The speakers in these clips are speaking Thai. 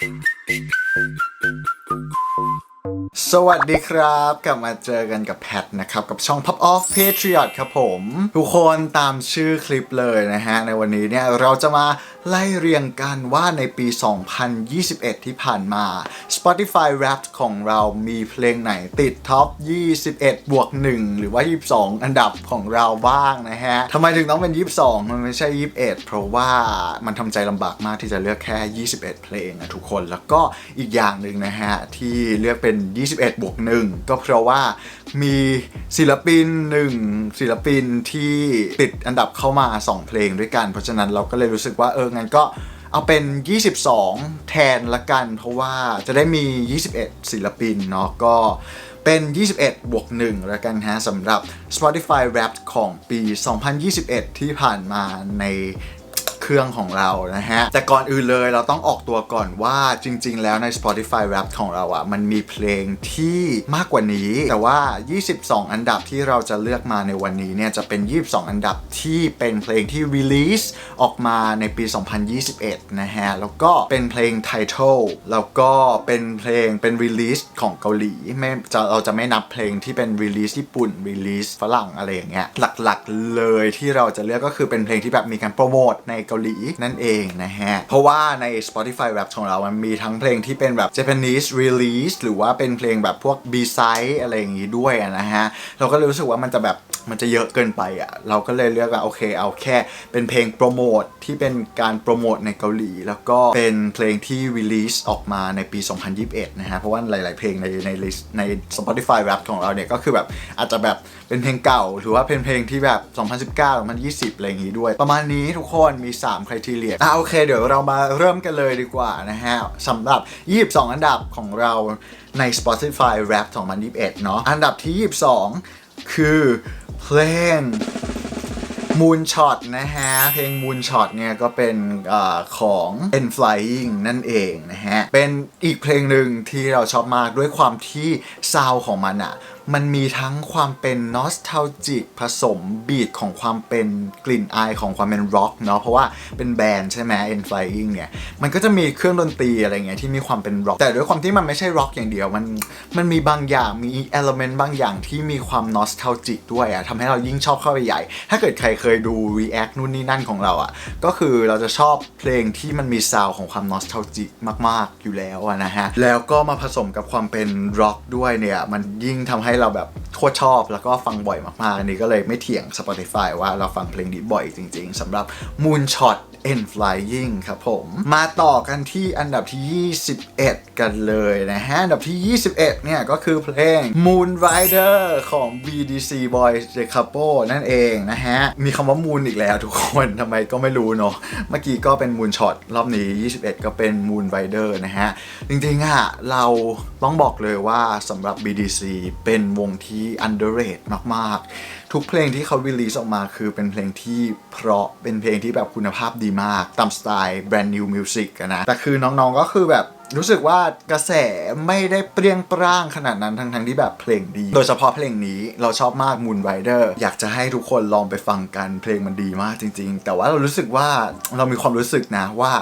Thank you. สวัสดีครับ กลับมาเจอกันกับแพทนะครับ กับช่อง Pop Off Patriot ครับผม ทุกคนตามชื่อคลิปเลยนะฮะ ในวันนี้เนี่ยเราจะมาไล่เรียงกันว่าในปี 2021 ที่ผ่านมา Spotify Wrapped ของเรามีเพลงไหนติดท็อป 21 บวก 1 หรือว่า 22 อันดับของเราบ้างนะฮะทำไมถึงต้องเป็น 22 มันไม่ใช่ 21 เพราะว่ามันทำใจลำบากมากที่จะเลือกแค่ 21 เพลงนะทุกคน แล้วก็อีกอย่างหนึ่งนะฮะที่เลือกเป็น 21บวก1ก็เพราะว่ามีศิลปินหนึ่งศิลปินที่ติดอันดับเข้ามา 2 เพลงด้วยกัน เพราะฉะนั้นเราก็เลยรู้สึกว่าเอองั้นก็เอาเป็น 22 แทนละกัน เพราะว่าจะได้มี 21 ศิลปินเนาะก็เป็น 21 บวก 1 แล้วกันฮะสำหรับ Spotify Wrapped ของปี 2021 ที่ผ่านมาใน เครื่องของเรานะฮะ แต่ก่อนอื่นเลยเราต้องออกตัวก่อนว่าจริง ๆ แล้วใน Spotify Rap ของเราอะ่ะมันมีเพลงที่มากกว่านี้ แต่ว่า 22 อันดับที่เราจะเลือกมาในวันนี้เนี่ยจะเป็น 22 อันดับที่เป็นเพลงที่ release ออกมาในปี 2021 นะฮะ แล้วก็เป็นเพลง title แล้วก็เป็นเพลงเป็น release ของเกาหลีไม่จะเราจะไม่นับเพลงที่เป็น release ญี่ปุ่น release ฝรั่งอะไรอย่างเงี้ยหลักๆเลยที่เราจะเลือกก็คือเป็นเพลงที่แบบมีการโปรโมทในเกาหลีนั่นเองนะฮะ เพราะว่าใน Spotify Rap ของเรา มันมีทั้งเพลงที่เป็นแบบ Japanese release หรือว่าเป็นเพลงแบบพวก B-side อะไรอย่างงี้ด้วยนะฮะ เราก็เลยรู้สึกว่ามันจะแบบ มันจะเยอะเกินไปอะ เราก็เลยเลือกว่าโอเคเอาแค่เป็นเพลงโปรโมทที่เป็นการโปรโมทในเกาหลี แล้วก็เป็นเพลงที่ release ออกมาในปี 2021 นะฮะ เพราะว่าหลาย ๆ เพลงในในลิสต์ใน Spotify Rap ของเราเนี่ยก็คือแบบอาจจะแบบเป็นเพลงเก่า หรือว่าเป็นเพลงที่แบบ 2019 2020 อะไรอย่างงี้ด้วย ประมาณนี้ทุกคนมี3 criteria อะโอเค เดี๋ยวเรามาเริ่มกันเลยดีกว่านะฮะสำหรับ 22 อันดับของเราใน Spotify Rap 2021 เนาะอันดับที่ 22 คือ เพลง Moonshot นะฮะ เพลง Moonshot เนี่ยก็เป็นอของ N Flying นั่นเองนะฮะ เป็นอีกเพลงหนึ่งที่เราชอบมากด้วยความที่ซาวของมันอะ มันมีทั้งความเป็น nostalgic ผสมบีทของความเป็นกลิ่นอายของความเป็นร็อกเนาะเพราะว่าเป็นแบรนด์ใช่ไหม N Flying เนี่ยมันก็จะมีเครื่องดนตรีอะไรเงี้ยที่มีความเป็นร็อกแต่ด้วยความที่มันไม่ใช่ร็อกอย่างเดียว มันมันมีบางอย่างมี element บางอย่างที่มีความ nostalgic ด้วยอะทำให้เรายิ่งชอบเข้าไปใหญ่ ถ้าเกิดใครเคยดู react นู่นนี่นั่นของเราอะก็คือเราจะชอบเพลงที่มันมีซาวของความ nostalgic มาก ๆอยู่แล้วนะฮะแล้วก็มาผสมกับความเป็นร็อกด้วยเนี่ยมันยิ่งทำให้เราแบบโคตรชอบแล้วก็ฟังบ่อยมากๆ อันนี้ก็เลยไม่เถียง Spotify ว่าเราฟังเพลงนี้บ่อยจริง ๆสำหรับ Moonshot and Flying ครับผม มาต่อกันที่อันดับที่ 21 กันเลยนะฮะ อันดับที่ 21 เนี่ย ก็คือเพลง Moon Rider ของ BDC Boys The Couple นั่นเองนะฮะ มีคำว่า Moon อีกแล้วทุกคนทำไมก็ไม่รู้เนาะ เมื่อกี้ก็เป็น Moonshot รอบนี้ 21 ก็เป็น Moon Rider นะฮะ จริงๆอะเราต้องบอกเลยว่าสำหรับ BDC เป็นวงที่ underrated มากๆ ทุกเพลงที่เขา release ออกมาคือเป็นเพลงที่เพราะเป็นเพลงที่แบบคุณภาพดีมากตามสไตล์ brand new music นะ แต่คือน้องๆก็คือแบบรู้สึกว่ากระแสไม่ได้เปรี้ยงปร้างขนาดนั้นทั้งๆที่แบบเพลงดี โดยเฉพาะเพลงนี้เราชอบมาก Moon Rider อยากจะให้ทุกคนลองไปฟังกันเพลงมันดีมากจริง ๆ แต่ว่าเรารู้สึกว่าเรามีความรู้สึกนะว่า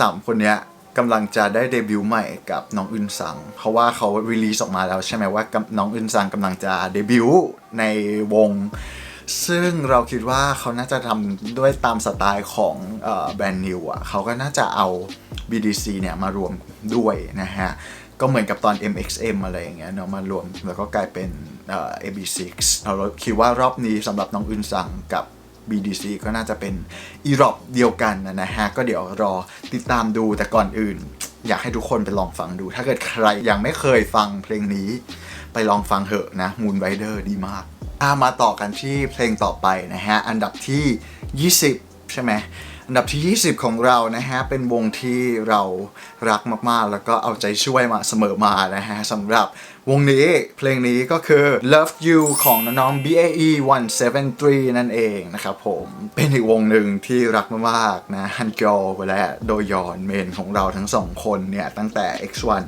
สามคนเนี้ย กำลังจะได้เดบิวต์ใหม่กับน้องอึนซัง เพราะว่าเขารีลีสออกมาแล้วใช่ไหมว่าน้องอึนซังกำลังจะเดบิวต์ในวง ซึ่งเราคิดว่าเขาน่าจะทำด้วยตามสไตล์ของแบรนด์นิวอะเขาก็น่าจะเอา BDC เนี่ยมารวมด้วยนะฮะ ก็เหมือนกับตอน MXM อะไรอย่างเงี้ยเนาะมารวมแล้วก็กลายเป็นเอ่อ AB6 เราคิดว่ารอบนี้สำหรับน้องอึนซังกับ BDC ก็น่าจะเป็นอีรอบเดียวกันนะฮะ ก็เดี๋ยวรอติดตามดูแต่ก่อนอื่น อยากให้ทุกคนไปลองฟังดู ถ้าเกิดใครยังไม่เคยฟังเพลงนี้ ไปลองฟังเถอะนะ Moon Rider ดีมากอะมาต่อกันที่เพลงต่อไปนะฮะ อันดับที่ 20 ใช่ไหมอันดับที่ 20 ของเรานะฮะ เป็นวงที่เรารักมากๆ แล้วก็เอาใจช่วยมาเสมอมานะฮะสำหรับ วงนี้เพลงนี้ก็คือ Love You ของน้องๆ BAE 173 นั่นเองนะครับผมเป็นอีกวงหนึ่งที่รักมากๆนะฮันกอและโดยอนเมนของเราทั้งสองคนเนี่ย ตั้งแต่ X1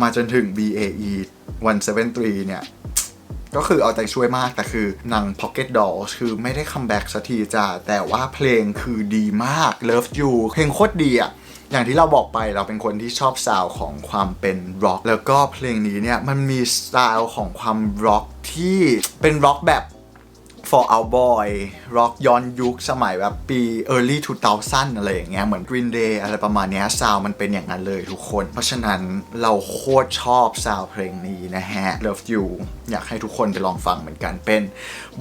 มาจนถึง BAE 173 เนี่ยก็คือเอาใจช่วยมากแต่คือนาง Pocket Dolls คือไม่ได้คัมแบ็กสักทีจ้าแต่ว่าเพลงคือดีมาก Love You เพลงโคตรดีอะ อย่างที่เราบอกไปเราเป็นคนที่ชอบซาวด์ของความเป็นร็อกแล้วก็เพลงนี้เนี่ยมันมีสไตล์ของความร็อกที่เป็นร็อกแบบ for our boy ร็อกย้อนยุคสมัยแบบปี early 2000 อะไรอย่างเงี้ย เหมือน Green Day อะไรประมาณนี้ซาวมันเป็นอย่างนั้นเลยทุกคน เพราะฉะนั้นเราโคตรชอบซาวเพลงนี้นะฮะ Love You อยากให้ทุกคนไปลองฟังเหมือนกันเป็น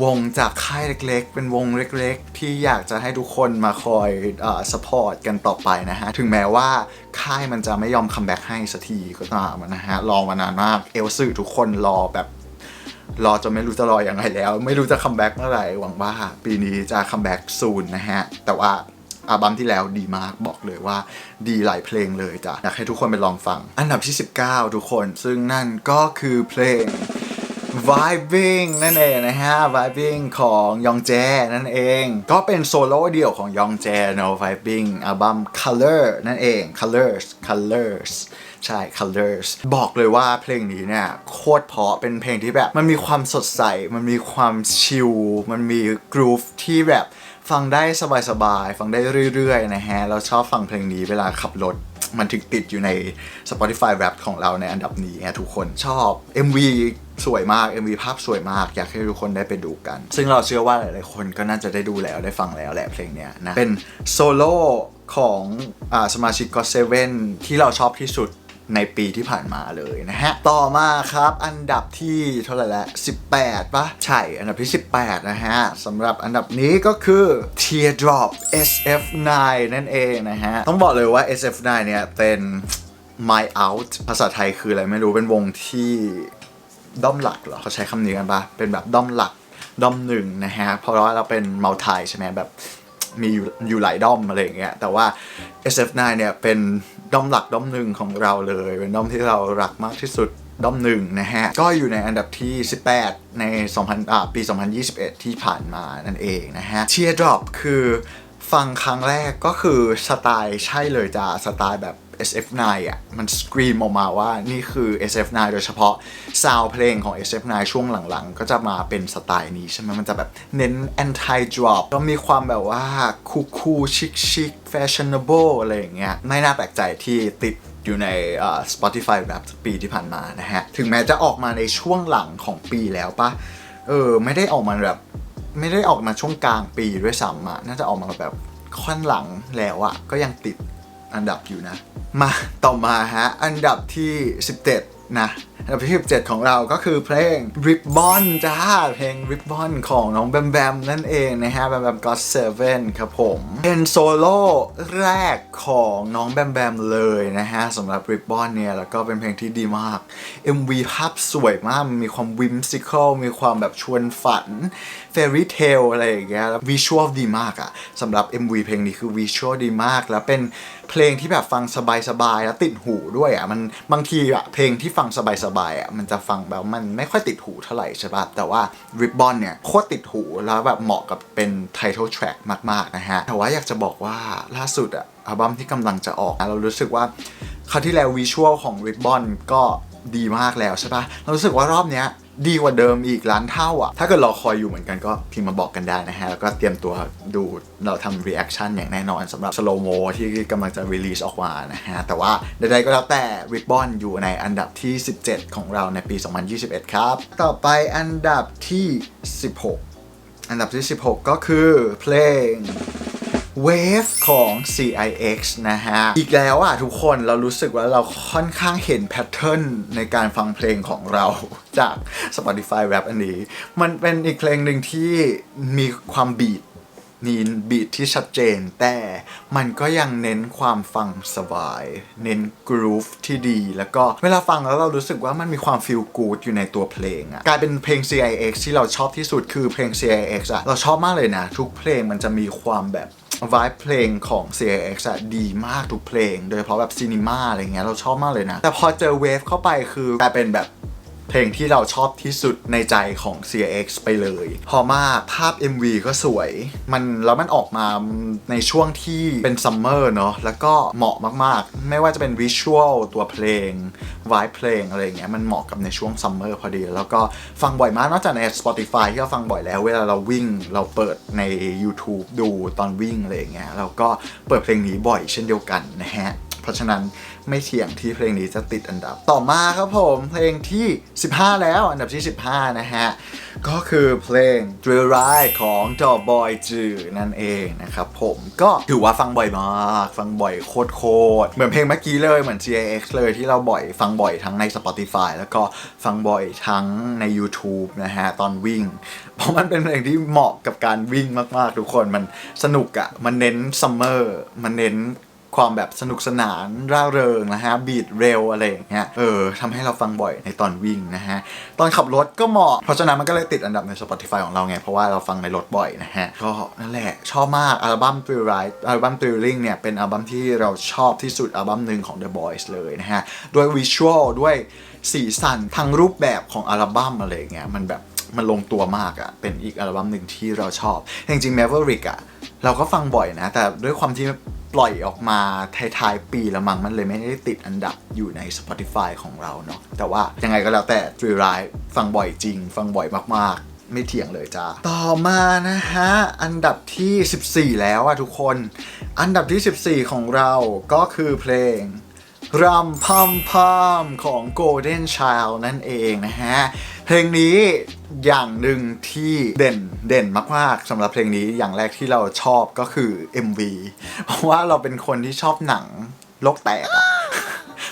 วงจากค่ายเล็ก ๆ เป็นวงเล็ก ๆ ที่อยากจะให้ทุกคนมาคอยเอ่อ support กันต่อไปนะฮะ ถึงแม้ว่าค่ายมันจะไม่ยอมคัมแบ็กให้สักทีก็ตามนะฮะ รอมานานมาก เอลสื่อทุกคนรอแบบ รอจนไม่รู้จะรออยังไงแล้ว ไม่รู้จะคัมแบ็กเมื่อไหร่หวังว่าปีนี้จะคัมแบ็กซูนนะฮะ แต่ว่าอัลบั้มที่แล้วดีมากบอกเลยว่าดีหลายเพลงเลยจ้ะ อยากให้ทุกคนไปลองฟัง อันดับที่ 19 ทุกคน ซึ่งนั่นก็คือเพลง Vibing นั่นเองนะฮะ Vibing ของยองแจนั่นเอง ก็เป็นโซโล่เดี่ยวของยองแจเนาะ Vibing อัลบั้ม Color นั่นเอง Colors Colors ใช่ Colors บอกเลยว่าเพลงนี้เนี่ย โคตรเพาะเป็นเพลงที่แบบมันมีความสดใส มันมีความชิล มันมีกรูฟที่แบบฟังได้สบายๆ ฟังได้เรื่อยๆ นะฮะ เราชอบฟังเพลงนี้เวลาขับรถมันถึงติดอยู่ใน Spotify Rap ของเราในอันดับนี้ไงทุกคนชอบ MV สวยมาก MV ภาพสวยมาก อยากให้ทุกคนได้ไปดูกัน ซึ่งเราเชื่อว่าหลายๆคนก็น่าจะได้ดูแล้วได้ฟังแล้วแหละเพลงเนี้ยนะ เป็นโซโล่ของอสมาชิกก็เซเว่นที่เราชอบที่สุด ในปีที่ผ่านมาเลยนะฮะ ต่อมาครับอันดับที่เท่าไหร่ล้ว18ปะใช่ อันดับที่ 18 นะฮะสำหรับอันดับนี้ก็คือ Teardrop SF9 นั่นเองนะฮะ ต้องบอกเลยว่า SF9 เนี่ยเป็น My Out ภาษาไทยคืออะไรไม่รู้เป็นวงที่ด้อมหลักเหรอเขาใช้คำนี้กันปะเป็นแบบด้อมหลักด้อมหนึ่งนะฮะ เพราะว่าเราเป็นเมัลติใช่ไหมแบบมีอยู่อยู่หลายด้อมอะไรอย่างเงี้ยแต่ว่า SF9 เนี่ยเป็น ด้อมหลักด้อมหนึ่งของเราเลย เป็นด้อมที่เรารักมากที่สุดด้อมหนึ่งนะฮะ ก็อยู่ในอันดับที่ 18 ใน 2000อ่าปี 2021 ที่ผ่านมานั่นเองนะฮะเชียร์ดรอปคือฟังครั้งแรกก็คือสไตล์ใช่เลยจ้าสไตล์แบบ SF9 อะมันสกรีมออกมาว่านี่คือ SF9 โดยเฉพาะซาวเพลงของ SF9 ช่วงหลังๆ ก็จะมาเป็นสไตล์นี้ใช่ไหมมันจะแบบเน้น anti drop ก็มีความแบบว่าคูคูชิคชิค fashionable อะไรอย่างเงี้ยไม่น่าแปลกใจที่ติดอยู่ในเอ่อ Spotify Rap ปีที่ผ่านมานะฮะ ถึงแม้จะออกมาในช่วงหลังของปีแล้วปะเออ ไม่ได้ออกมาแบบไม่ได้ออกมาช่วงกลางปีด้วยซ้ำอะน่าจะออกมาแบบค่อนหลังแล้วอะก็ยังติด อันดับอยู่นะ มาต่อมาฮะ อันดับที่ 17 นะ อันดับที่17ของเราก็คือเพลง Ribbon จ้า เพลง Ribbon ของน้องแบมแบมนั่นเองนะฮะ แบมแบมก็เซเว่นครับผม เป็นโซโล่แรกของน้องแบมแบมเลยนะฮะสำหรับ Ribbon เนี่ย แล้วก็เป็นเพลงที่ดีมาก MV ภาพสวยมาก มีความวิมซิคลมีความแบบชวนฝัน Fairy Tale อะไรอย่างเงี้ยแล้ววิชวลดีมากอะสำหรับ MV เพลงนี้คือวิชวลดีมาก แล้วเป็นเพลงที่แบบฟังสบายๆแล้วติดหูด้วยอะมันบางทีอะเพลงที่ฟังสบายๆอะมันจะฟังแบบมันไม่ค่อยติดหูเท่าไหร่ใช่ป่ะแต่ว่า Ribbon เนี่ยโคตรติดหูแล้วแบบเหมาะกับเป็น title track มากๆนะฮะ แต่ว่าอยากจะบอกว่าล่าสุดอะอัลบั้มที่กำลังจะออกเรารู้สึกว่าคราวที่แล้ววิชวลของ Ribbon ก็ดีมากแล้วใช่ปะเรารู้สึกว่ารอบเนี้ย ดีกว่าเดิมอีกล้านเท่าอะ ถ้าเกิดรอคอยอยู่เหมือนกันก็พิมพ์มาบอกกันได้นะฮะ แล้วก็เตรียมตัวดูเราทำ reaction อย่างแน่นอนสำหรับ slow mo ที่กำลังจะ release ออกมานะฮะ แต่ว่าใดๆก็แล้วแต่ Ribbon อยู่ในอันดับที่ 17 ของเราในปี 2021 ครับ ต่อไปอันดับที่ 16 อันดับที่ 16 ก็คือเพลง Wave ของ CIX นะฮะ อีกแล้วอะทุกคนเรารู้สึกว่าเราค่อนข้างเห็นแพทเทิร์นในการฟังเพลงของเราจาก Spotify Rap อันนี้ มันเป็นอีกเพลงหนึ่งที่มีความบีท มีบีทที่ชัดเจน แต่มันก็ยังเน้นความฟังสบาย เน้นกรูฟที่ดี แล้วก็เวลาฟังแล้วเรารู้สึกว่ามันมีความฟีลกูดอยู่ในตัวเพลงอะกลายเป็นเพลง CIX ที่เราชอบที่สุดคือเพลง CIX อะเราชอบมากเลยนะ ทุกเพลงมันจะมีความแบบวายเพลงของ CIX อะดีมากทุกเพลง โดยเฉพาะแบบซีนีมาอะไรเงี้ยเราชอบมากเลยนะ แต่พอเจอเวฟเข้าไปคือกลายเป็นแบบ เพลงที่เราชอบที่สุดในใจของ CX ไปเลยพอมากภาพ MV ก็สวย มันแล้วมันออกมาในช่วงที่เป็นซัมเมอร์เนาะแล้วก็เหมาะมากๆ ไม่ว่าจะเป็นวิชวลตัวเพลงวายเพลงอะไรอย่างเงี้ยมันเหมาะกับในช่วงซัมเมอร์พอดี แล้วก็ฟังบ่อยมากนอกจากใน Spotify ที่เราฟังบ่อยแล้ว เวลาเราวิ่งเราเปิดใน YouTube ดูตอนวิ่งอะไรอย่างเงี้ยเราก็เปิดเพลงนี้บ่อยเช่นเดียวกันนะฮะ เพราะฉะนั้นไม่เถียงที่เพลงนี้จะติดอันดับ ต่อมาครับผมเพลงที่ 15 แล้วอันดับที่ 15 นะฮะ ก็คือเพลง Drill Ride ของ d o Boy จือนั่นเองนะครับผมก็ถือว่าฟังบ่อยมาก ฟังบ่อยโคตรๆเหมือนเพลงเมื่อกี้เลยเหมือน GX เลยที่เราบ่อยฟังบ่อยทั้งใน Spotify แล้วก็ฟังบ่อยทั้งใน YouTube นะฮะ ตอนวิ่ง เพราะมันเป็นเพลงที่เหมาะกับการวิ่งมาก ๆ ทุกคนมันสนุกอะ่ะ มันเน้นซัมเมอร์มันเน้น ความแบบสนุกสนานร่าเริงนะฮะบีดเร็วอะไรอย่างเงี้ยเออทำให้เราฟังบ่อยในตอนวิ่งนะฮะตอนขับรถก็เหมาะเพราะฉะนั้นมันก็เลยติดอันดับใน Spotify ของเราไง เพราะว่าเราฟังในรถบ่อยนะฮะก็นั่นแหละชอบมากอัลบั้ม Thrill Ride อัลบั้ม Thrilling เนี่ยเป็นอัลบั้มที่เราชอบที่สุดอัลบั้มหนึ่งของ The Boys เลยนะฮะด้วยวิชวลด้วยสีสันทั้งรูปแบบของอัลบั้มอะไรอย่างเงี้ยมันแบบมันลงตัวมากอะเป็นอีกอัลบั้มหนึ่งที่เราชอบ จริงๆ Maverick อะเราก็ฟังบ่อยนะ แต่ด้วยความที่ ปล่อยออกมาท้ายๆปีละมั้งมันเลยไม่ได้ติดอันดับอยู่ใน Spotify ของเราเนาะแต่ว่ายังไงก็แล้วแต่ทรีไรฟังบ่อยจริง ฟังบ่อยมากๆ ไม่เถียงเลยจ้าต่อมานะฮะ อันดับที่ 14 แล้วอะทุกคน อันดับที่ 14 ของเราก็คือเพลง รำพัมพัมของ Golden Child นั่นเองนะฮะ เพลงนี้อย่างหนึ่งที่เด่นเด่นมากๆสำหรับเพลงนี้อย่างแรกที่เราชอบก็คือ MV เพราะว่าเราเป็นคนที่ชอบหนังโลกแตกอะ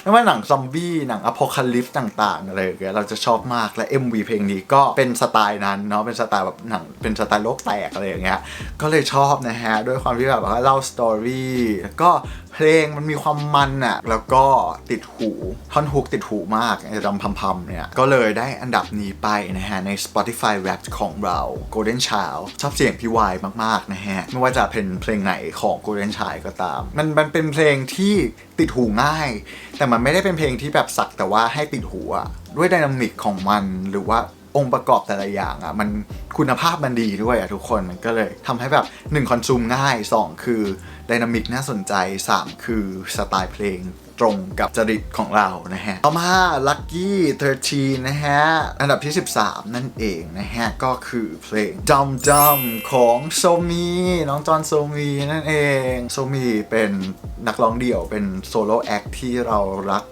ไม่ว่าหนังซอมบี้หนังอพอลคาลิปต่าง ๆ อะไรอย่างเงี้ยเราจะชอบมากและ MV เพลงนี้ก็เป็นสไตล์นั้นเนาะเป็นสไตล์แบบหนังเป็นสไตล์โลกแตกอะไรอย่างเงี้ยก็เลยชอบนะฮะ ด้วยความที่แบบว่าเล่าสตอรี่ก็ เพลงมันมีความมันอะแล้วก็ติดหูท่อนฮุกติดหูมากไอ้รำพัมๆเนี่ย ก็เลยได้อันดับนี้ไปนะฮะ ใน Spotify Rap ของเรา Golden Child ชอบเสียงพี่วายมาก ๆ นะฮะ ไม่ว่าจะเป็นเพลงไหนของ Golden Child ก็ตาม มันมันเป็นเพลงที่ติดหูง่าย แต่มันไม่ได้เป็นเพลงที่แบบสักแต่ว่าให้ติดหูอะด้วยดนามิกของมันหรือว่า องค์ประกอบแต่ละอย่างอะ่ะมันคุณภาพมันดีด้วยอะ่ะทุกคนมันก็เลยทำให้แบบ1คอนซูมง่าย 2 คือดินามิกน่าสนใจ 3 คือสไตล์เพลง ตรงกับจริตของเรานะฮะ ต่อมา Lucky 13 นะฮะ อันดับที่ 13 นั่นเองนะฮะ ก็คือเพลง Dum Dum ของโซมีน้องจอนโซมีนั่นเองโซมีเป็นนักร้องเดี่ยวเป็นโซโล่แอคที่เรารัก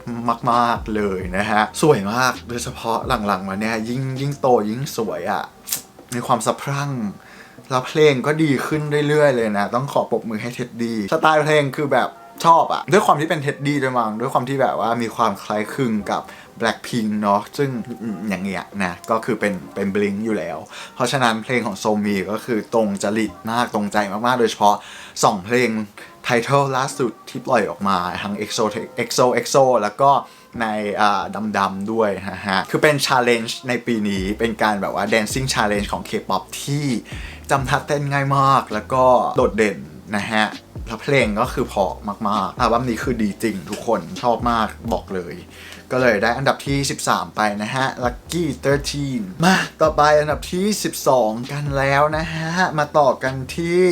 มาก ๆ เลยนะฮะ สวยมากโดยเฉพาะหลัง ๆ มาเนี่ยยิ่งยิ่งโตยิ่งสวยอะ่ะมีความสะพรั่งแล้วเพลงก็ดีขึ้นเรื่อยๆเลยนะ ต้องขอปรบมือให้เท็ดดี้สไตล์เพลงคือแบบ ชอบอะด้วยความที่เป็นเท็ดดี้ด้วยมั้งด้วยความที่แบบว่ามีความคล้ายคลึงกับ Blackpink เนาะซึ่งอย่างเงี้ยนะก็คือเป็นเป็นบลิงอยู่แล้ว เพราะฉะนั้นเพลงของโซมีก็คือตรงจริตมากตรงใจมากๆ โดยเฉพาะ 2 เพลงไทเทลล่าสุดที่ปล่อยออกมาทั้ง EXO EXO EXO แล้วก็ในดำดำด้วยนะฮะ คือเป็น challenge ในปีนี้เป็นการแบบว่า dancing challenge ของ K-pop ที่จำท่าเต้นง่ายมาก แล้วก็โดดเด่นนะฮะ แล้วเพลงก็คือเพอมากๆอัลบั้มนี้คือดีจริงทุกคนชอบมากบอกเลย ก็เลยได้อันดับที่ 13 ไปนะฮะ Lucky 13 มาต่อไปอันดับที่ 12 กันแล้วนะฮะ มาต่อกันที่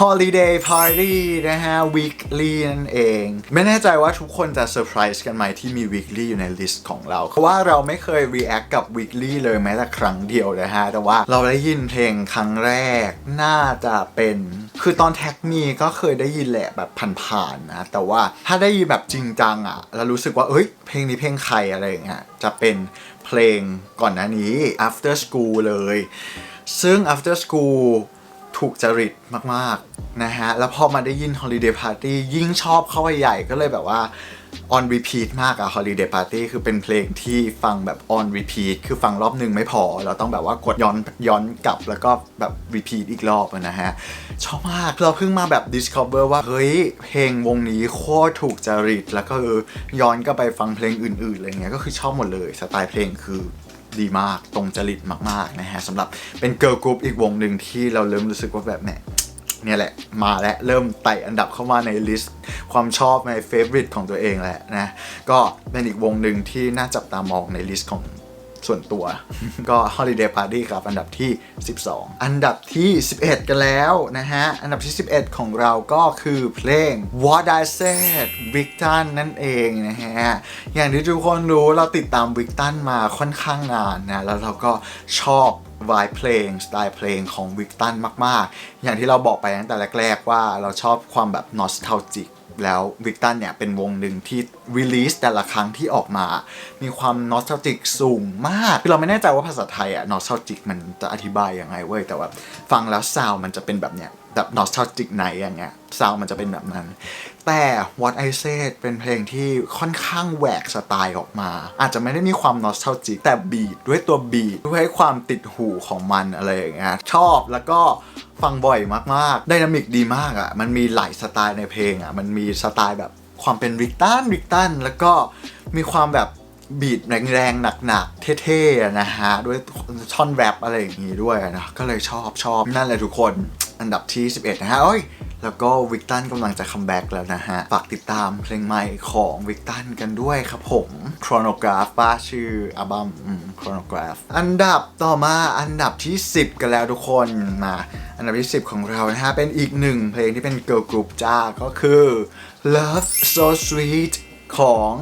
Holiday Party นะฮะ Weekly นั่นเอง ไม่แน่ใจว่าทุกคนจะเซอร์ไพรส์กันไหมที่มี Weekly อยู่ในลิสต์ของเรา เพราะว่าเราไม่เคย react กับ Weekly เลยแม้แต่ครั้งเดียวนะฮะ แต่ว่าเราได้ยินเพลงครั้งแรกน่าจะเป็น คือตอนแท็กมีก็เคยได้ยินแหละแบบผ่านๆนะ แต่ว่าถ้าได้ยินแบบจริงจังอะแล้วรู้สึกว่าเอ้ยเพลงนี้เพลงใครอะไรอย่างเงี้ยจะเป็นเพลงก่อนหน้านี้ After School เลย ซึ่ง After School ถูกจริตมากๆนะฮะ แล้วพอมาได้ยิน Holiday Party ยิ่งชอบเข้าไปใหญ่ก็เลยแบบว่า on repeat มากอะ Holiday Party คือเป็นเพลงที่ฟังแบบ on repeat คือฟังรอบหนึ่งไม่พอ เราต้องแบบว่ากดย้อนย้อนกลับแล้วก็แบบ repeat อีกรอบนะฮะ ชอบมาก เราเพิ่งมาแบบ discover ว่า เฮ้ย เพลงวงนี้โคตรถูกจริต แล้วก็เออย้อนก็ไปฟังเพลงอื่นๆอะไรเงี้ยก็คือชอบหมดเลยสไตล์เพลงคือ ดีมากตรงจริตมากๆนะฮะสำหรับเป็นเกิร์ลกรุ๊ปอีกวงหนึ่งที่เราเริ่มรู้สึกว่าแบบแหมเนี่ยแหละ มาแล้วเริ่มไต่อันดับเข้ามาในลิสต์ ความชอบในเฟ v o r i t e ของตัวเองแหละนะ ก็เป็นอีกวงหนึ่งที่น่าจับตามองในลิสต์ของ ส่วนตัว ก็ Holiday Party ครับ อันดับที่ 12 อันดับที่ 11 กันแล้วนะฮะ อันดับที่ 11 ของเราก็คือเพลง What I Said Big t o n นั่นเองนะฮะ อย่างที่ทุกคนรู้เราติดตาม Big t o n มาค่อนข้างนานนะ แล้วเราก็ชอบวายเพลงสไตล์เพลงของวิกตันมาก ๆ อย่างที่เราบอกไปตั้งแต่แรก ๆ ว่าเราชอบความแบบนอส t a l g i c แล้ววิกตันเนี่ยเป็นวงหนึ่งที่รีลีสแต่ละครั้งที่ออกมา มีความนอส t a l g i c สูงมาก คือเราไม่แน่ใจว่าภาษาไทยอะนอส t a l g i c มันจะอธิบายยังไงเว้ย แต่ว่าฟังแล้วซาวมันจะเป็นแบบเนี้ยแบบนอส t a l g i c ไหนอย่างเงี้ยซาวมันจะเป็นแบบนั้น แต่ What I Said เป็นเพลงที่ค่อนข้างแหวกสไตล์ออกมา อาจจะไม่ได้มีความนอส t a l g i c แต่บีทด้วยตัวบีทด้วยความติดหูของมันอะไรอย่างเงี้ยชอบแล้วก็ฟังบ่อยมากๆไดนามิกดีมากอะ่ะ มันมีหลายสไตล์ในเพลงอะ่ะ มันมีสไตล์แบบความเป็นริกตันริกตันแล้วก็มีความแบบบีทแรงๆ หนักๆ เท่ๆนะฮะ ด้วยท่อนแรปอะไรอย่างงี้ด้วยนะ ก็เลยชอบชอบนั่นแหละทุกคน อันดับที่ 11 นะฮะโอ้ยแล้วก็วิกตันกำลังจะคัมแบ็กแล้วนะฮะ ฝากติดตามเพลงใหม่ของวิกตันกันด้วยครับผม Chronograph ป้าชื่ออัลบั้ม Chronograph อันดับต่อมาอันดับที่ 10 กันแล้วทุกคนมา อันดับที่ 10 ของเรานะฮะ เป็นอีกหนึ่งเพลงที่เป็นเกิร์ลกรุ๊ปจ้าก็คือ Love So Sweet ของ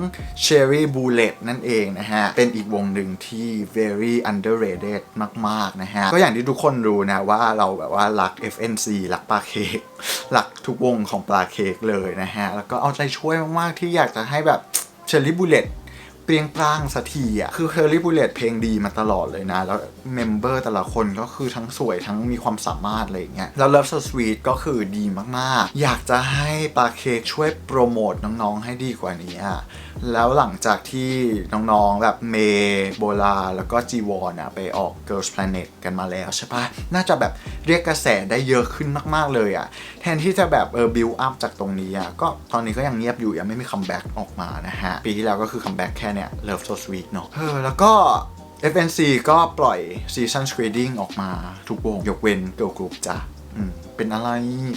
Cherry Bullet นั่นเองนะฮะ เป็นอีกวงหนึ่งที่ very underrated มาก ๆ นะฮะ ก็อย่างที่ทุกคนรู้นะว่าเราแบบว่ารัก FNC รักปลาเค้กรักทุกวงของปลาเค้กเลยนะฮะ แล้วก็เอาใจช่วยมาก ๆ ที่อยากจะให้แบบ Cherry Bullet ปรียงปร้างสักทีอะ คือเคอรี่บูเลตเพลงดีมาตลอดเลยนะ แล้วเมมเบอร์แต่ละคนก็คือทั้งสวยทั้งมีความสามารถอะไรอย่างเงี้ย แล้ว Love So Sweet ก็คือดีมากๆ อยากจะให้ปาเคช่วยโปรโมทน้องๆให้ดีกว่านี้อะ แล้วหลังจากที่น้องๆ แบบเมย์โบลา แล้วก็จีวอนอะไปออก Girls Planet กันมาแล้วใช่ปะน่าจะแบบเรียกกระแสได้เยอะขึ้นมากๆเลยอะแทนที่จะแบบเออบิวอัพจากตรงนี้อะก็ตอนนี้ก็ยังเงียบอยู่ยังไม่มีคัมแบ็กออกมานะฮะ ปีที่แล้วก็คือคัมแบ็กแค่เนี่ย Love So Sweet เนอะเออแล้วก็ FNC ก็ปล่อย Season Screening ออกมาทุกวง ยกเว้น Girl Group จ้ะ เป็นอะไร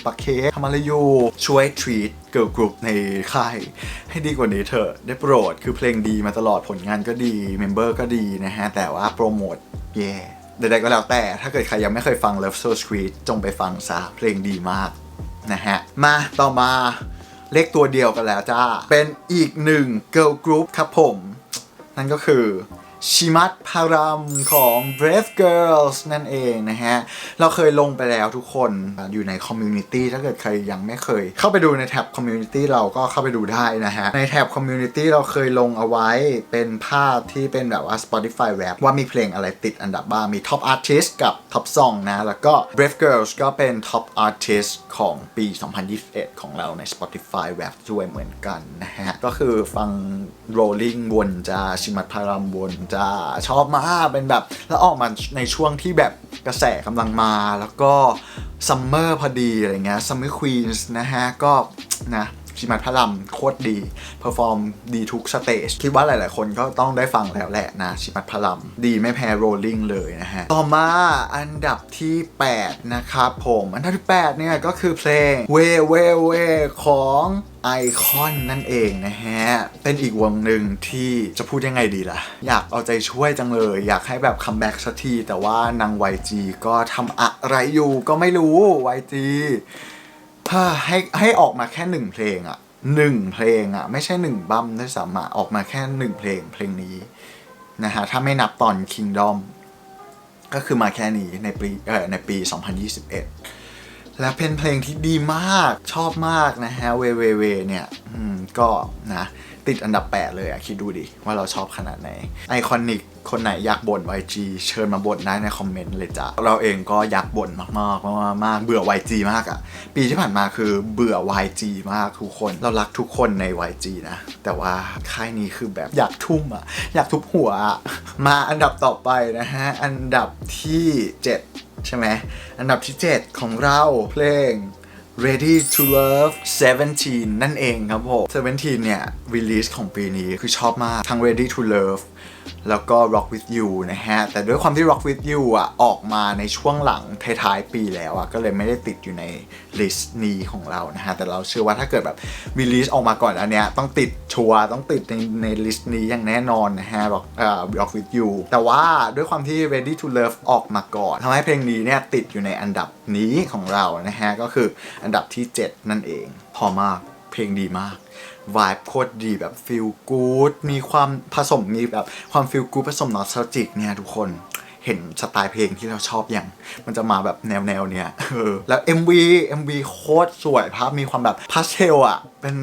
ปักเคทำอะไรอยู่ช่วย treat girl group ในค่ายให้ดีกว่านี้เถอะได้โปรดคือเพลงดีมาตลอดผลงานก็ดีเมมเบอร์ก็ดีนะฮะ แต่ว่าโปรโมทแย่ใดๆก็แล้วแต่ถ้าเกิดใครยังไม่เคยฟัง Love So Sweet จงไปฟังซะเพลงดีมากนะฮะ มาต่อมาเลขตัวเดียวกันแล้วจ้า เป็นอีกหนึ่ง girl group ครับผม นั่นก็คือ ชิมัตพารัมของ Brave Girls นั่นเองนะฮะ เราเคยลงไปแล้วทุกคนอยู่ในคอมมูนิตี้ถ้าเกิดใครยังไม่เคย เข้าไปดูในแท็บคอมมูนิตี้เราก็เข้าไปดูได้นะฮะ ในแท็บคอมมูนิตี้เราเคยลงเอาไว้เป็นภาพที่เป็นแบบว่า Spotify Rap ว่ามีเพลงอะไรติดอันดับบ้าง มี Top Artist กับ Top Song นะ แล้วก็ Brave Girls ก็เป็น Top Artist ของปี 2021 ของเราใน Spotify Rap ด้วยเหมือนกันนะฮะ ก็คือฟัง Rolling วนจ้าชิมัตพารัมวนจ้าชอบมากเป็นแบบแล้วออกมาในช่วงที่แบบกระแสกำลังมาแล้วก็ซัมเมอร์พอดีอะไรเงี้ยซัมเมอร์ควีนส์นะฮะ ก็นะชิมัตพารัมโคตรดีเพอร์ฟอร์มดีทุกสเตจคิดว่าหลาย ๆ คนก็ต้องได้ฟังแล้วแหละนะชิมัตพารัมดีไม่แพ้โรลลิงเลยนะฮะ ต่อมาอันดับที่ 8 นะครับผม อันดับที่ 8 เนี่ยก็คือเพลงเวเวเวของ ไอคอนนั่นเองนะฮะ เป็นอีกวงหนึ่งที่จะพูดยังไงดีล่ะ อยากเอาใจช่วยจังเลย อยากให้แบบคัมแบ็กสักที แต่ว่านาง YG ก็ทำอะไรอยู่ก็ไม่รู้ YG ให้ให้ออกมาแค่หนึ่งเพลงอะหนึ่งเพลงอะไม่ใช่หนึ่งบัมด้วยซ้ำอะออกมาแค่หนึ่งเพลงเพลงนี้นะฮะ ถ้าไม่นับตอน Kingdom ก็คือมาแค่นี้ในปีเออในปี 2021 และเป็นเพลงที่ดีมากชอบมากนะฮะเวเวเวเนี่ยอืมก็นะ ติดอันดับ 8 เลยอะคิดดูดิว่าเราชอบขนาดไหนไอคอนิกคนไหนอยากบ่น YG เชิญมาบ่นได้ในคอมเมนต์เลยจ้ะ เราเองก็อยากบ่นมากๆมากๆมากเบื่อ YG มากอะปีที่ผ่านมาคือเบื่อ YG มากทุกคน เรารักทุกคนใน YG นะ แต่ว่าค่ายนี้คือแบบอยากทุ่มอะอยากทุบหัวอะมาอันดับต่อไปนะฮะ อันดับที่ 7 ใช่ไหม อันดับที่ 7 ของเราเพลง Ready to Love 17 นั่นเองครับผม 17 เนี่ย รีลีสของปีนี้คือชอบมาก ทั้ง Ready to Love แล้วก็ Rock with You นะฮะ แต่ด้วยความที่ Rock with You อะ ออกมาในช่วงหลังท้ายๆปีแล้วอะ ก็เลยไม่ได้ติดอยู่ในลิสต์นี้ของเรานะฮะ แต่เราเชื่อว่าถ้าเกิดแบบ release ออกมาก่อนอันเนี้ยต้องติดชัวร์ต้องติดในในลิสต์นี้อย่างแน่นอนนะฮะ Rock เอ่อ Rock with You แต่ว่าด้วยความที่ Ready to Love ออกมาก่อนทำให้เพลงนี้เนี่ยติดอยู่ในอันดับนี้ของเรานะฮะ ก็คืออันดับที่ 7 นั่นเอง พอมากเพลงดีมาก วายโคตรดีแบบฟิลกู๊ดมีความผสมมีแบบความฟิลกู๊ดผสมนอสต a จิกเนี่ยทุกคนเห็นสไตล์เพลงที่เราชอบอย่าง มันจะมาแบบแนวแนวเนี้ยเออแล้ว MV MV โคตรสวยภาพมีความแบบพาสเทลอะ เป็น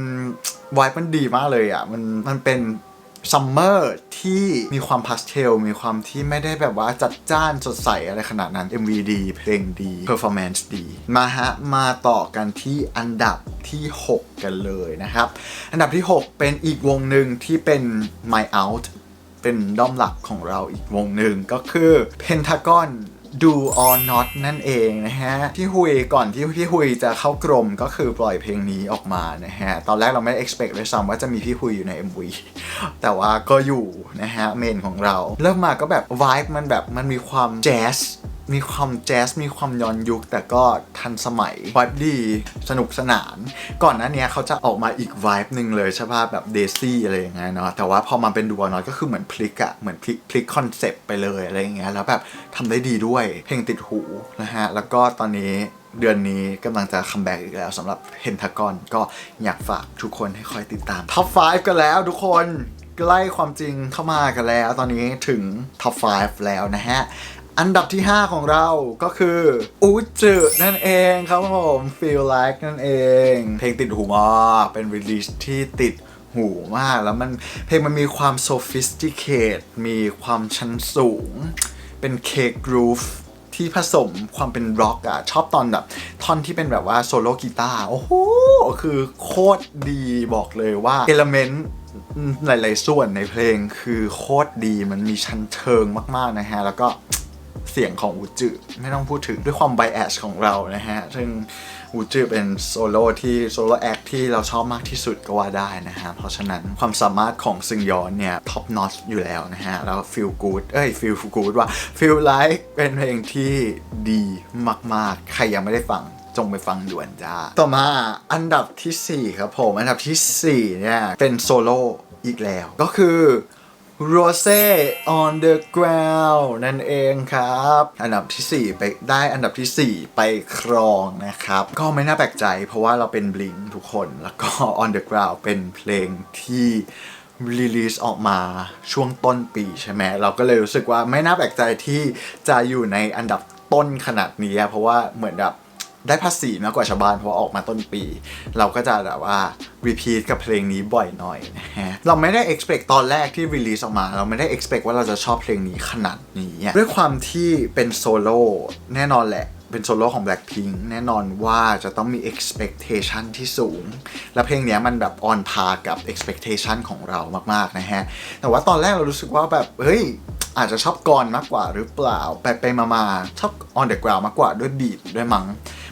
วายมันดีมากเลยอะ มันมันเป็นซัมเมอร์ที่มีความพาสเทล มีความที่ไม่ได้แบบว่าจัดจ้านสดใสอะไรขนาดนั้น MV ดี เพลงดี performance ดี มาฮะ มาต่อกันที่อันดับ ที่ 6 กันเลยนะครับ อันดับที่ 6 เป็นอีกวงหนึ่งที่เป็น My Out เป็นด้อมหลักของเราอีกวงหนึ่งก็คือ Pentagon Do or Not นั่นเองนะฮะที่ฮุยก่อนที่พี่ฮุยจะเข้ากรมก็คือปล่อยเพลงนี้ออกมานะฮะ ตอนแรกเราไม่ได้ expect เลยซ้ำว่าจะมีพี่ฮุยอยู่ใน MV แต่ว่าก็อยู่นะฮะเมนของเรา เริ่มมาก็แบบ vibe มันแบบมันมีความแจ๊ส มีความแจ๊สมีความย้อนยุค แต่ก็ทันสมัย vibe ดีสนุกสนาน ก่อนหน้านี้เขาจะออกมาอีก vibe หนึ่งเลยใช่ป่ะแบบเดซี่อะไรอย่างเงี้ยเนาะแต่ว่าพอมาเป็นดูวนอยก็คือเหมือนพลิกอะเหมือนพลิกพลิกคอนเซปต์ไปเลยอะไรอย่างเงี้ยแล้วแบบทำได้ดีด้วย เพลงติดหูนะฮะแล้วก็ตอนนี้เดือนนี้กำลังจะคัมแบ็กอีกแล้วสำหรับเพนทากอนก็อยากฝากทุกคนให้คอยติดตามท็อป 5 กันแล้วทุกคนใกล้ความจริงเข้ามากันแล้ว ตอนนี้ถึงท็อป 5 แล้วนะฮะ อันดับที่ 5 ของเราก็คืออูจืนั่นเองครับผม Feel Like นั่นเอง เพลงติดหูมากเป็นรีลิสที่ติดหูมาก แล้วมันเพลงมันมีความ sophisticate มีความชั้นสูง เป็นเคกรูฟที่ผสมความเป็นร็อกอะชอบตอนแบบท่อนที่เป็นแบบว่าโซโล่กีตาร์โอ้โหคือโคตรดีบอกเลยว่าเอลเมนต์หลาย ๆ ส่วนในเพลงคือโคตรดีมันมีชั้นเชิงมาก ๆ นะฮะ แล้วก็ เสียงของอูจืไม่ต้องพูดถึงด้วยความไบแอชของเรานะฮะ ซึ่งอูจืเป็นโซโล่ที่โซโล่แอคที่เราชอบมากที่สุดก็ว่าได้นะฮะ เพราะฉะนั้นความสามารถของซึงยอนเนี่ยท็อปนอตอยู่แล้วนะฮะ แล้วฟีลกูดเอ้ยฟีลกูดว่าฟีลไลค์เป็นเพลงที่ดีมากๆ ใครยังไม่ได้ฟังจงไปฟังด่วนจ้า ต่อมาอันดับทีสี่4 ครับผม อันดับทีสี่ 4 เนี่ย เป็นโซโล่อีกแล้ว ก็คือ Rose on the ground นั่นเองครับ อันดับทีสี่4 ไปได้อันดับทีสี่ 4 ไปครองนะครับ ก็ไม่น่าแปลกใจเพราะว่าเราเป็นบลิงทุกคนแล้วก็ on the ground เป็นเพลงที่รีลีสออกมาช่วงต้นปีใช่ไหมเราก็เลยรู้สึกว่าไม่น่าแปลกใจที่จะอยู่ในอันดับต้นขนาดนี้ เพราะว่าเหมือนแบบ ได้ภาษีมากกว่าชาวบ้านเพราะาออกมาต้นปี เราก็จะแบบว่ารีพีทกับเพลงนี้บ่อยหน่อยนะฮะเราไม่ได้ expect ตอนแรกที่รีลีสออกมา เราไม่ได้ expect ว่าเราจะชอบเพลงนี้ขนาดนี้ด้วยความที่เป็นโซโล่แน่นอนแหละเป็นโซโล่ของ Blackpink แน่นอนว่าจะต้องมี expectation ที่สูง และเพลงนี้มันแบบ on par กับ expectation ของเรามาก ๆ นะฮะ แต่ว่าตอนแรกเรารู้สึกว่าแบบ เฮ้ย อาจจะชอบกรมากกว่าหรือเปล่า ไปไปมามาชอบ on the ground มากกว่าด้วยบีทด้วยมั้ง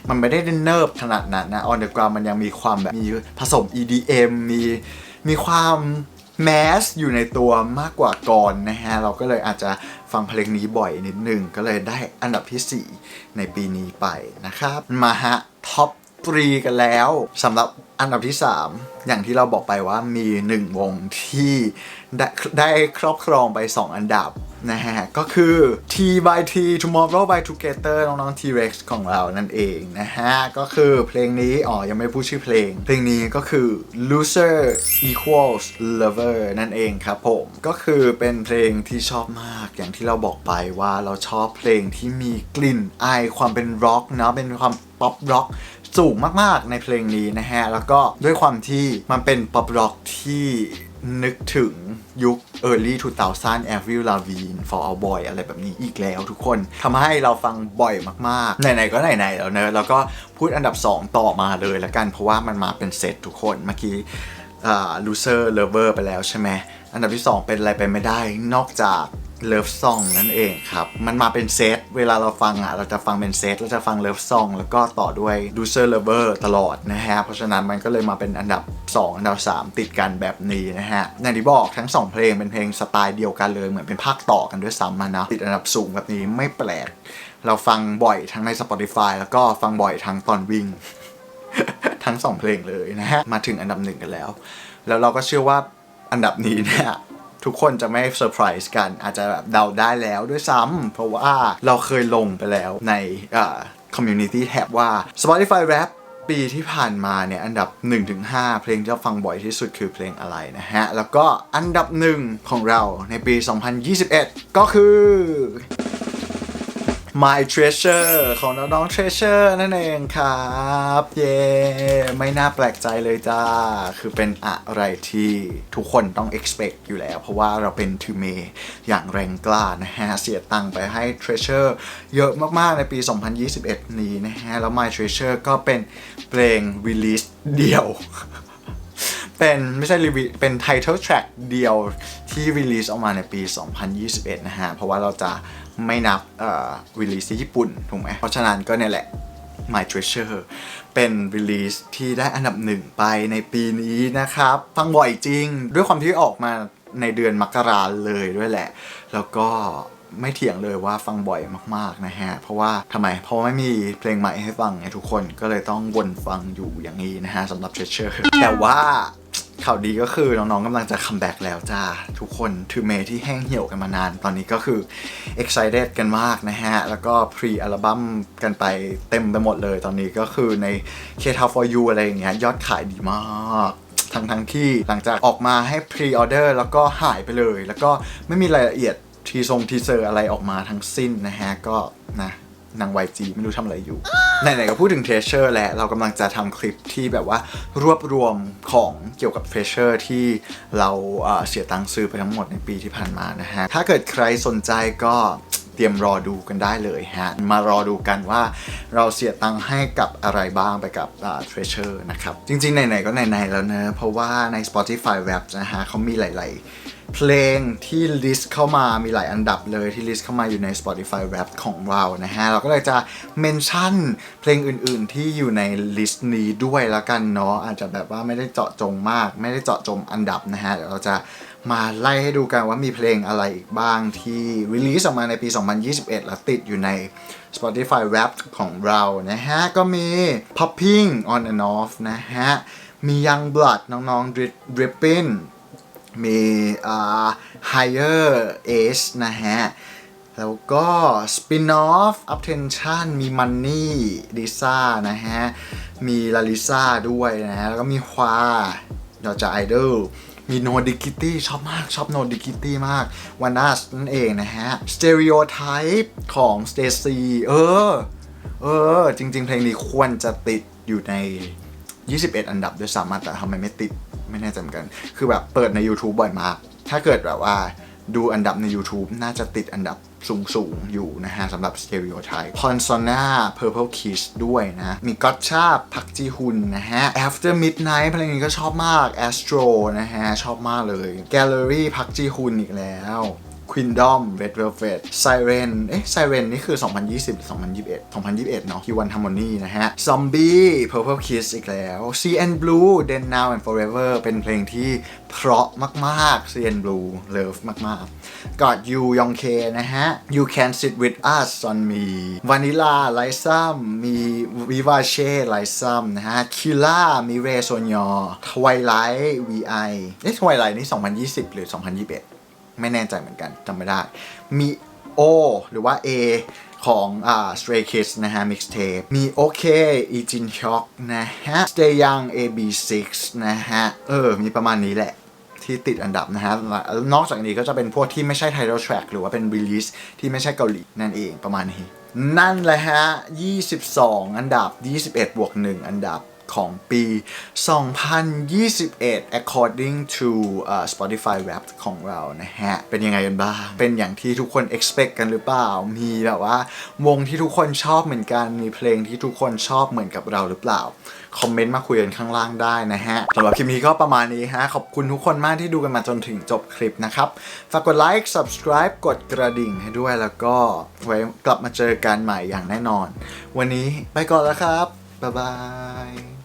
มันไม่ได้เนิร์ฟขนาดนั้นนะ on the ground มันยังมีความแบบมีผสม EDM มีมีความแมสอยู่ในตัวมากกว่ากรนนะฮะ เราก็เลยอาจจะฟังเพลงนี้บ่อยนิดนึง ก็เลยได้อันดับที่ 4 ในปีนี้ไปนะครับ มาฮะ ท็อปทรีกันแล้วสำหรับอันดับที่ 3 อย่างที่เราบอกไปว่ามี 1 วงที่ได้ได้ครอบครองไป 2 อันดับ นะฮะ ก็คือ T by T Tomorrow by Together น้องๆ T-Rex ของเรานั่นเองนะฮะ ก็คือเพลงนี้ อ๋อ ยังไม่พูดชื่อเพลง เพลงนี้ก็คือ Loser Equals Lover นั่นเองครับผม ก็คือเป็นเพลงที่ชอบมาก อย่างที่เราบอกไปว่าเราชอบเพลงที่มีกลิ่นอายความเป็นร็อกนะ เป็นความป๊อปร็อกสูงมากๆในเพลงนี้นะฮะ แล้วก็ด้วยความที่มันเป็นป๊อปร็อกที่ นึกถึงยุค early 2000 Avril Lavigne For Our Boy อะไรแบบนี้อีกแล้วทุกคนทำให้เราฟังบ่อยมากๆ ไหนๆก็ไหนๆแล้วเนอะแล้วก็พูดอันดับ 2 ต่อมาเลยละกัน เพราะว่ามันมาเป็นเซตทุกคนเมื่อกี้อ่า loser lover ไปแล้วใช่ไหม อันดับที่ 2 เป็นอะไรไปไม่ได้นอกจาก Love Song นั่นเองครับ มันมาเป็นเซตเวลาเราฟังอะ เราจะฟังเป็นเซตเราจะฟัง Love Song แล้วก็ต่อด้วย Loser Lover ตลอดนะฮะ เพราะฉะนั้นมันก็เลยมาเป็นอันดับ 2 อันดับ 3 ติดกันแบบนี้นะฮะอย่างที่บอกทั้ง 2 เพลงเป็นเพลงสไตล์เดียวกันเลยเหมือนเป็นภาคต่อกันด้วยซ้ำมันนะติดอันดับสูงแบบนี้ไม่แปลก เราฟังบ่อยทั้งใน Spotify แล้วก็ฟังบ่อยทั้งตอนวิ่ง ทั้งสองเพลงเลยนะฮะมาถึงอันดับหนึ่งกันแล้ว แล้วเราก็เชื่อว่าอันดับนี้เนี่ย ทุกคนจะไม่เซอร์ไพรส์กัน อาจจะแบบเดาได้แล้วด้วยซ้ำเพราะว่าเราเคยลงไปแล้วในคอมมูนิตี้แท็บว่า Spotify Rap ปีที่ผ่านมาเนี่ย อันดับ 1-5 เพลงที่เราฟังบ่อยที่สุดคือเพลงอะไรนะฮะ แล้วก็อันดับหนึ่งของเราในปี 2021 ก็คือ My Treasure ของน้องๆ Treasure นั่นเองครับ เย้ไม่น่าแปลกใจเลยจ้า คือเป็นอะไรที่ทุกคนต้อง expect อยู่แล้ว เพราะว่าเราเป็นทูเมอย่างแรงกล้านะฮะ เสียตังค์ไปให้ Treasure เยอะมากๆ ในปี 2021 นี้นะฮะ แล้ว My Treasure ก็เป็นเพลง release เดียวเป็นไม่ใช่รีวิเป็น title track เดียวที่ release ออกมาในปี 2021 นะฮะ เพราะว่าเราจะ ไม่นับเอ่อ release ที่ญี่ปุ่นถูกไหมเพราะฉะนั้นก็เนี่ยแหละ My Treasure เป็น release ที่ได้อันดับหนึ่งไปในปีนี้นะครับ ฟังบ่อยจริง ด้วยความที่ออกมาในเดือนมกราเลยด้วยแหละ แล้วก็ไม่เถียงเลยว่าฟังบ่อยมากๆนะฮะ เพราะว่าทำไม เพราะไม่มีเพลงใหม่ให้ฟังไงทุกคนก็เลยต้องวนฟังอยู่อย่างนี้นะฮะสำหรับ Treasure แต่ว่า ข่าวดีก็คือน้องๆกำลังจะคัมแบ็กแล้วจ้า ทุกคนทูเมที่แห้งเหี่ยวกันมานาน ตอนนี้ก็คือ excited กันมากนะฮะ แล้วก็ pre อัลบั้มกันไปเต็มไปหมดเลย ตอนนี้ก็คือใน K t for You อะไรอย่างเงี้ยยอดขายดีมากทั้งทั้งที่หลังจากออกมาให้ pre order แล้วก็หายไปเลย แล้วก็ไม่มีรายละเอียดทีทรงทีเซอร์อะไรออกมาทั้งสิ้นนะฮะก็นะ นาง YG ไม่รู้ทำอะไรอยู่ ไหนๆก็พูดถึง Treasure แล้วเรากำลังจะทำคลิปที่แบบว่ารวบรวมของเกี่ยวกับ Treasure ที่เราเสียตังค์ซื้อไปทั้งหมดในปีที่ผ่านมานะฮะ ถ้าเกิดใครสนใจก็ รียมรอดูกันได้เลยฮะ มารอดูกันว่าเราเสียตังค์ให้กับอะไรบ้างไปกับ Treasure นะครับ จริงๆ ไหนๆ ก็ไหนๆ แล้วเนะเพราะว่าใน Spotify Rap นะฮะเขามีหลาย ๆเพลงที่ลิสต์เข้ามามีหลายอันดับเลยที่ลิสต์เข้ามาอยู่ใน Spotify Rap ของเรานะฮะ เราก็เลยจะเมนชั่นเพลงอื่นๆ ที่อยู่ในลิสต์นี้ด้วยแล้วกันเนาะอาจจะแบบว่าไม่ได้เจาะจงมาก ไม่ได้เจาะจงอันดับนะฮะ เดี๋ยวเราจะ มาไล่ให้ดูกันว่ามีเพลงอะไรอีกบ้างที่รีลิสออกมาในปี 2021 แล้วติดอยู่ใน Spotify Rap ของเรานะฮะ ก็มี Popping on and off นะฮะ มี Young Blood น้องๆ Dripping มีอ่า higher age นะฮะ แล้วก็ spin off attention มี money lisa นะฮะ มีลาลิซาด้วยนะฮะ แล้วก็มีควาเราจะ idol มีโนดิกิตี้ชอบมากชอบโนดิกิตี้มากวานัสนั่นเองนะฮะสตีริโอไทป์ของสเตซีเออ เออ จริง ๆ เพลงนี้ควรจะติดอยู่ใน 21 อันดับด้วยซ้ำอะแต่ทำไมไม่ติดไม่แน่ใจเหมือนกัน คือแบบเปิดใน YouTube บ่อยมาก ถ้าเกิดแบบว่าดูอันดับใน YouTube น่าจะติดอันดับ สูงสูงอยู่นะฮะสำหรับ Stereotype p o n s o n a Purple Kiss ด้วยนะ มีก็ชาพักจีฮุนนะฮะ After Midnight เพลงนี้ก็ชอบมาก Astro นะฮะ ชอบมากเลย Gallery พักจีฮุนอีกแล้ว Queendom Red Velvet Siren เอ๊ะ Siren นี่คือ 2020หรือ2021 2021 เนาะ Q1 Harmony นะฮะ Zombie Purple Kiss อีกแล้ว CN Blue Then Now and Forever เป็นเพลงที่เพราะมากๆ CN Blue Love มากๆ Got You Young K นะฮะ You Can Sit With Us on Me Vanilla l y s a m มี Vivace l y s a m นะฮะ Killa มี Ray s o n y o Twilight VI เอ๊ะ Twilight นี่ 2020 หรือ 2021 ไม่แน่ใจเหมือนกันจำไม่ได้ มี O หรือว่า A ของอ่า Stray Kids นะฮะ mixtape มี OK e j i n Shock นะฮะ Stay Young AB6 นะฮะ เออ มีประมาณนี้แหละที่ติดอันดับนะฮะ นอกจากนี้ก็จะเป็นพวกที่ไม่ใช่ title track หรือว่าเป็น release ที่ไม่ใช่เกาหลีนั่นเองประมาณนี้ นั่นแหละฮะ 22 อันดับ 21 บวก 1 อันดับ ของปี 2021 according to uh, Spotify Wrapped ของเรานะฮะ เป็นยังไงกันบ้าง เป็นอย่างที่ทุกคน expect กันหรือเปล่า มีแบบว่าวงที่ทุกคนชอบเหมือนกัน มีเพลงที่ทุกคนชอบเหมือนกับเราหรือเปล่า คอมเมนต์มาคุยกันข้างล่างได้นะฮะสำหรับคลิปนี้ก็ประมาณนี้ฮะ ขอบคุณทุกคนมากที่ดูกันมาจนถึงจบคลิปนะครับ ฝากกดไลค์ subscribe กดกระดิ่งให้ด้วยแล้วก็ไว้กลับมาเจอกันใหม่อย่างแน่นอน วันนี้ไปก่อนแล้วครับ บ๊ายบาย